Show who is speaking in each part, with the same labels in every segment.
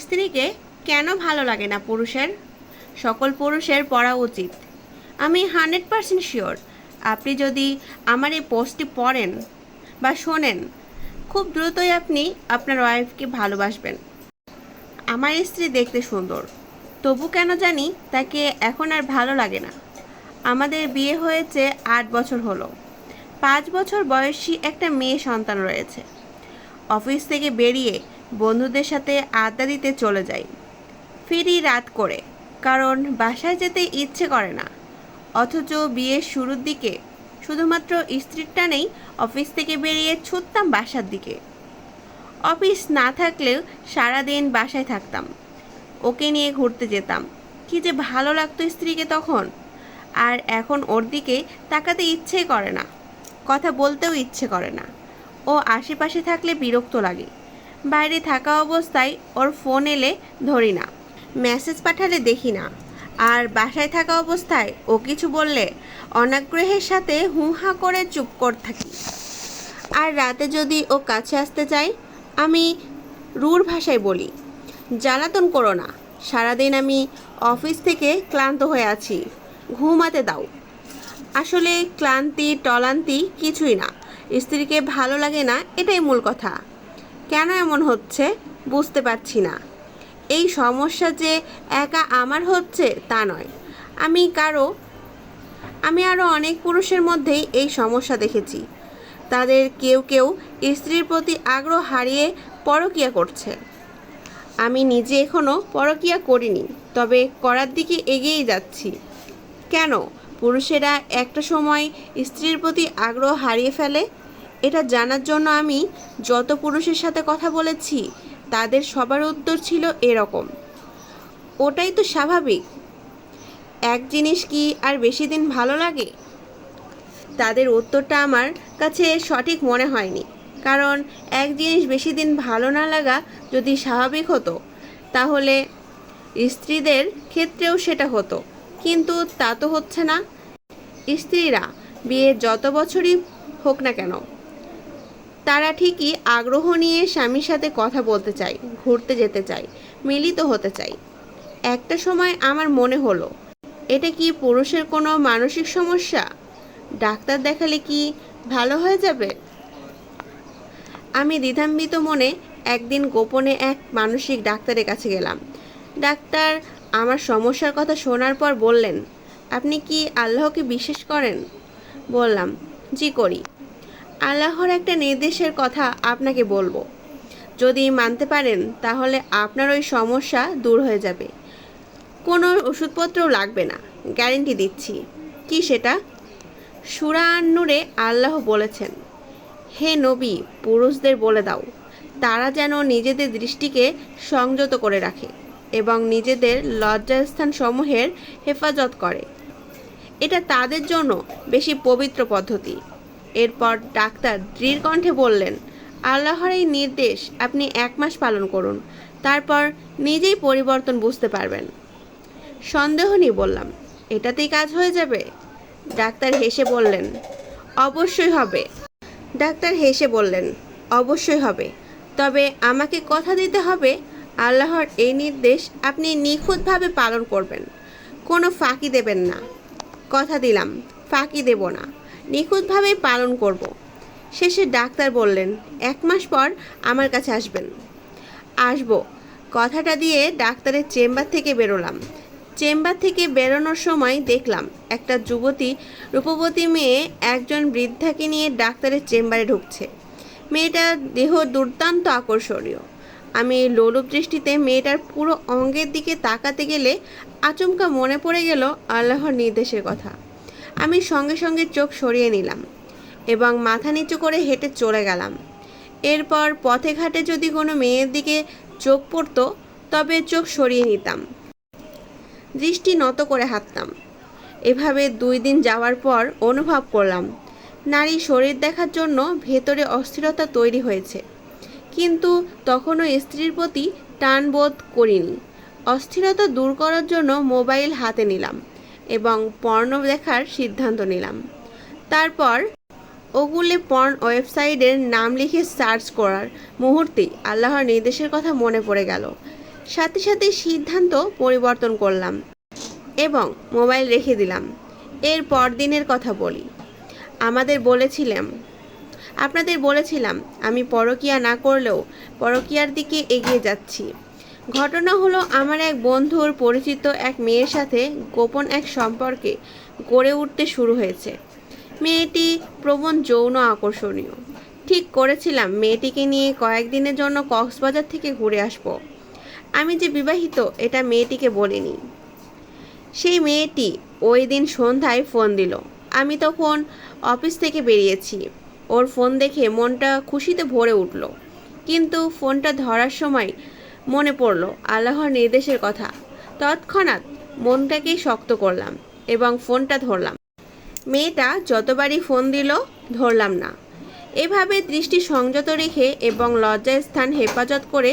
Speaker 1: স্ত্রীকে কেন ভালো লাগে না পুরুষের? সকল পুরুষের পড়া উচিত। আমি হান্ড্রেড পারসেন্ট শিওর। আপনি যদি আমার এই পোস্টটি পড়েন বা শোনেন, খুব দ্রুতই আপনি আপনার ওয়াইফকে ভালোবাসবেন। আমার স্ত্রী দেখতে সুন্দর। তবু কেন জানি তাকে এখন আর ভালো লাগে না। আমাদের বিয়ে হয়েছে আট বছর হলো। পাঁচ বছর বয়সী একটা মেয়ে সন্তান রয়েছে। অফিস থেকে বেরিয়ে বন্ধুদের সাথে আড্ডা দিতে চলে যাই। ফিরি রাত করে, কারণ বাসায় যেতে ইচ্ছে করে না। অথচ বিয়ের শুরুর দিকে শুধুমাত্র স্ত্রীর টানেই অফিস থেকে বেরিয়ে ছুটতাম বাসার দিকে। অফিস না থাকলেও সারাদিন বাসায় থাকতাম। ওকে নিয়ে ঘুরতে যেতাম। কি যে ভালো লাগতো স্ত্রীকে তখন। আর এখন ওর দিকে তাকাতে ইচ্ছেই করে না। কথা বলতেও ইচ্ছে করে না। ও আশেপাশে থাকলে বিরক্ত লাগে। বাইরে থাকা অবস্থায় ওর ফোন এলে ধরি না, মেসেজ পাঠালে দেখি না। আর বাসায় থাকা অবস্থায় ও কিছু বললে অনাগ্রহের সাথে হু হা করে চুপ করে থাকি। আর রাতে যদি ও কাছে আসতে চায়, আমি রুর ভাষায় বলি, জ্বালাতন করো না, সারাদিন আমি অফিস থেকে ক্লান্ত হয়ে আছি, ঘুমাতে দাও। আসলে ক্লান্তি, টলান্তি কিছুই না, স্ত্রীকে ভালো লাগে না, এটাই মূল কথা। কেন এমন হচ্ছে বুঝতে পারছি না। এই সমস্যা যে একা আমার হচ্ছে তা নয়। আমি কারও, আমি আরও অনেক পুরুষের মধ্যেই এই সমস্যা দেখেছি। তাদের কেউ কেউ স্ত্রীর প্রতি আগ্রহ হারিয়ে পরকিয়া করছে। আমি নিজে এখনও পরকিয়া করিনি, তবে করার দিকে এগিয়েই যাচ্ছি। কেন? পুরুষেরা একটা সময় স্ত্রীর প্রতি আগ্রহ হারিয়ে ফেলে এটা জানার জন্য আমি যত পুরুষের সাথে কথা বলেছি, তাদের সবার উত্তর ছিল এরকম। ওটাই তো স্বাভাবিক। এক জিনিস কি আর বেশি দিন ভালো লাগে? তাদের উত্তরটা আমার কাছে সঠিক মনে হয়নি। কারণ এক জিনিস বেশি দিন ভালো না লাগা যদি স্বাভাবিক হতো, তাহলে স্ত্রীদের ক্ষেত্রেও সেটা হতো। কিন্তু তা তো হচ্ছে না। স্ত্রীরা বিয়ে যত বছরই হোক না কেন তারা ঠিকই আগ্রহ নিয়ে স্বামীর সাথে কথা বলতে চাই ঘুরতে যেতে চাই মিলিত হতে চাই একটা সময় আমার মনে হলো, এটা কি পুরুষের কোনো মানসিক সমস্যা? ডাক্তার দেখালে কি ভালো হয়ে যাবে? আমি দ্বিধান্বিত মনে একদিন গোপনে এক মানসিক ডাক্তারের কাছে গেলাম। ডাক্তার আমার সমস্যার কথা শোনার পর বললেন, আপনি কি আল্লাহকে বিশ্বাস করেন? বললাম, জি করি। আল্লাহর একটা নির্দেশের কথা আপনাকে বলব। যদি মানতে পারেন, তাহলে আপনার ওই সমস্যা দূর হয়ে যাবে। কোনো ওষুধপত্রও লাগবে না, গ্যারেন্টি দিচ্ছি। কি সেটা? সুরা আল্লাহ বলেছেন, হে নবী, পুরুষদের বলে দাও, তারা যেন নিজেদের দৃষ্টিকে সংযত করে রাখে এবং নিজেদের লজ্জাস্থান সমূহের হেফাজত করে। এটা তাদের জন্য বেশি পবিত্র পদ্ধতি। এরপর ডাক্তার দৃঢ় কণ্ঠে বললেন, আল্লাহর এই নির্দেশ আপনি এক মাস পালন করুন, তারপর নিজেই পরিবর্তন বুঝতে পারবেন। সন্দেহ নেই, বললাম, এটাতেই কাজ হয়ে যাবে? ডাক্তার হেসে বললেন, অবশ্যই হবে। ডাক্তার হেসে বললেন, অবশ্যই হবে, তবে আমাকে কথা দিতে হবে, আল্লাহর এই নির্দেশ আপনি নিখুঁতভাবে পালন করবেন, কোনো ফাঁকি দেবেন না। কথা দিলাম, ফাঁকি দেব না। নিখুঁতভাবেই পালন করব। শেষে ডাক্তার বললেন, এক মাস পর আমার কাছে আসবেন। আসব। কথাটা দিয়ে ডাক্তারের চেম্বার থেকে বেরোলাম। চেম্বার থেকে বেরোনোর সময় দেখলাম, একটা যুবতী, রূপবতী মেয়ে একজন বৃদ্ধাকে নিয়ে ডাক্তারের চেম্বারে ঢুকছে। মেয়েটার দেহ দুর্দান্ত আকর্ষণীয়। আমি লোলুপ দৃষ্টিতে মেয়েটার পুরো অঙ্গের দিকে তাকাতে গেলে আচমকা মনে পড়ে গেল আল্লাহর নির্দেশের কথা। আমি সঙ্গে সঙ্গে চোখ সরিয়ে নিলাম এবং মাথা নিচু করে হেঁটে চলে গেলাম। এরপর পথে ঘাটে যদি কোনো মেয়ের দিকে চোখ পড়তো, তবে চোখ সরিয়ে নিতাম। দৃষ্টি নত করে হাঁটতাম। এভাবে দুই দিন যাওয়ার পর অনুভব করলাম, নারী শরীর দেখার জন্য ভেতরে অস্থিরতা তৈরি হয়েছে। কিন্তু তখনও স্ত্রীর প্রতি টান বোধ করিনি। অস্থিরতা দূর করার জন্য মোবাইল হাতে নিলাম। এবং পর্ণ দেখার সিদ্ধান্ত নিলাম। তারপর ওগুলে পর্ন ওয়েবসাইটের নাম লিখে সার্চ করার মুহূর্তেই আল্লাহর নির্দেশের কথা মনে পড়ে গেল। সাথে সাথে সিদ্ধান্ত পরিবর্তন করলাম এবং মোবাইল রেখে দিলাম। এর পরদিনের কথা বলি। আমাদের বলেছিলাম, আপনাদের বলেছিলাম, আমি পরকিয়া না করলেও পরকিয়ার দিকে এগিয়ে যাচ্ছি। ঘটনা হলো আমার এক বন্ধুর পরিচিত এক মেয়ের সাথে গোপন এক সম্পর্কে গড়ে উঠতে শুরু হয়েছে। মেয়েটি প্রবণ যৌন আকর্ষণীয়। ঠিক করেছিলাম, মেয়েটিকে নিয়ে কয়েকদিনের জন্য কক্সবাজার থেকে ঘুরে আসব। আমি যে বিবাহিত, এটা মেয়েটিকে বলিনি। সেই মেয়েটি ওই দিন সন্ধ্যায় ফোন দিল। আমি তখন অফিস থেকে বেরিয়েছি। ওর ফোন দেখে মনটা খুশিতে ভরে উঠল। কিন্তু ফোনটা ধরার সময় মনে পড়ল আল্লাহর নির্দেশের কথা। তৎক্ষণাৎ মনটাকেই শক্ত করলাম এবং ফোনটা ধরলাম। মেয়েটা যতবারই ফোন দিল, ধরলাম না। এভাবে দৃষ্টি সংযত রেখে এবং লজ্জার স্থান হেফাজত করে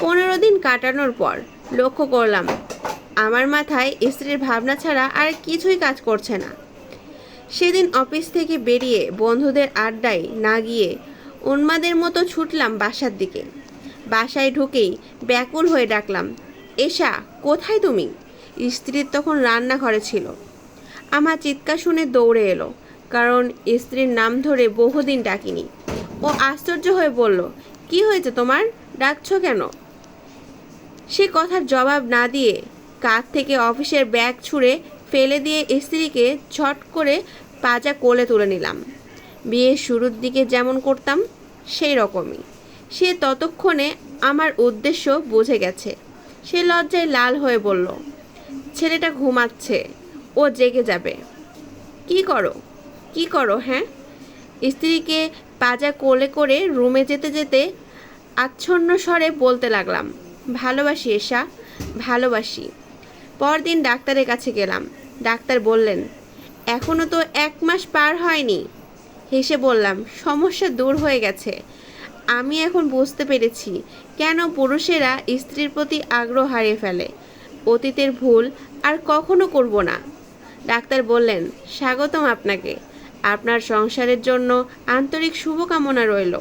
Speaker 1: পনেরো দিন কাটানোর পর লক্ষ্য করলাম, আমার মাথায় স্ত্রীর ভাবনা ছাড়া আর কিছুই কাজ করছে না। সেদিন অফিস থেকে বেরিয়ে বন্ধুদের আড্ডায় না গিয়ে উন্মাদের মতো ছুটলাম বাসার দিকে। বাসায় ঢুকেই ব্যাকুল হয়ে ডাকলাম এশা কোথায় তুমি? স্ত্রীর তখন রান্নাঘরে ছিল। আমার চিৎকার শুনে দৌড়ে এলো, কারণ স্ত্রীর নাম ধরে বহুদিন ডাকিনি। ও আশ্চর্য হয়ে বলল, কি হয়েছে তোমার? ডাকছো কেন? সে কথার জবাব না দিয়ে কাঁধ থেকে অফিসের ব্যাগ ছুঁড়ে ফেলে দিয়ে স্ত্রীকে ছট করে পাজা কোলে তুলে নিলাম। বিয়ের শুরুর দিকে যেমন করতাম, সেই রকমই। সে ততক্ষণে আমার উদ্দেশ্য বুঝে গেছে। সে লজ্জায় লাল হয়ে বলল, ছেলেটা ঘুমাচ্ছে, ও জেগে যাবে। কি করো? কি করো হ্যাঁ? স্ত্রীকে পাজা কোলে করে রুমে যেতে যেতে আচ্ছন্ন স্বরে বলতে লাগলাম, ভালোবাসি এসা, ভালোবাসি। পরদিন ডাক্তারের কাছে গেলাম। ডাক্তার বললেন এখনও তো এক মাস পার হয়নি। হেসে বললাম, সমস্যা দূর হয়ে গেছে। আমি এখন বুঝতে পেরেছি কেন পুরুষেরা স্ত্রীর প্রতি আগ্রহ হারিয়ে ফেলে। অতীতের ভুল আর কখনো করব না। ডাক্তার বললেন, স্বাগতম আপনাকে। আপনার সংসারের জন্য আন্তরিক শুভকামনা রইল।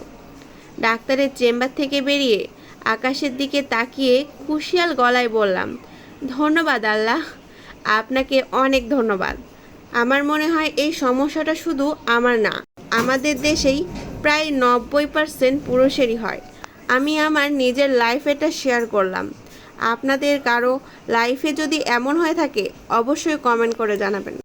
Speaker 1: ডাক্তারের চেম্বার থেকে বেরিয়ে আকাশের দিকে তাকিয়ে খুশিয়াল গলায় বললাম, ধন্যবাদ আল্লাহ, আপনাকে অনেক ধন্যবাদ। আমার মনে হয় এই সমস্যাটা শুধু আমার না, আমাদের দেশেই প্রায় নব্বই পার্সেন্ট পুরুষেরই হয়। আমি আমার নিজের লাইফ এটা শেয়ার করলাম। আপনাদের কারও লাইফে যদি এমন হয়ে থাকে, অবশ্যই কমেন্ট করে জানাবেন।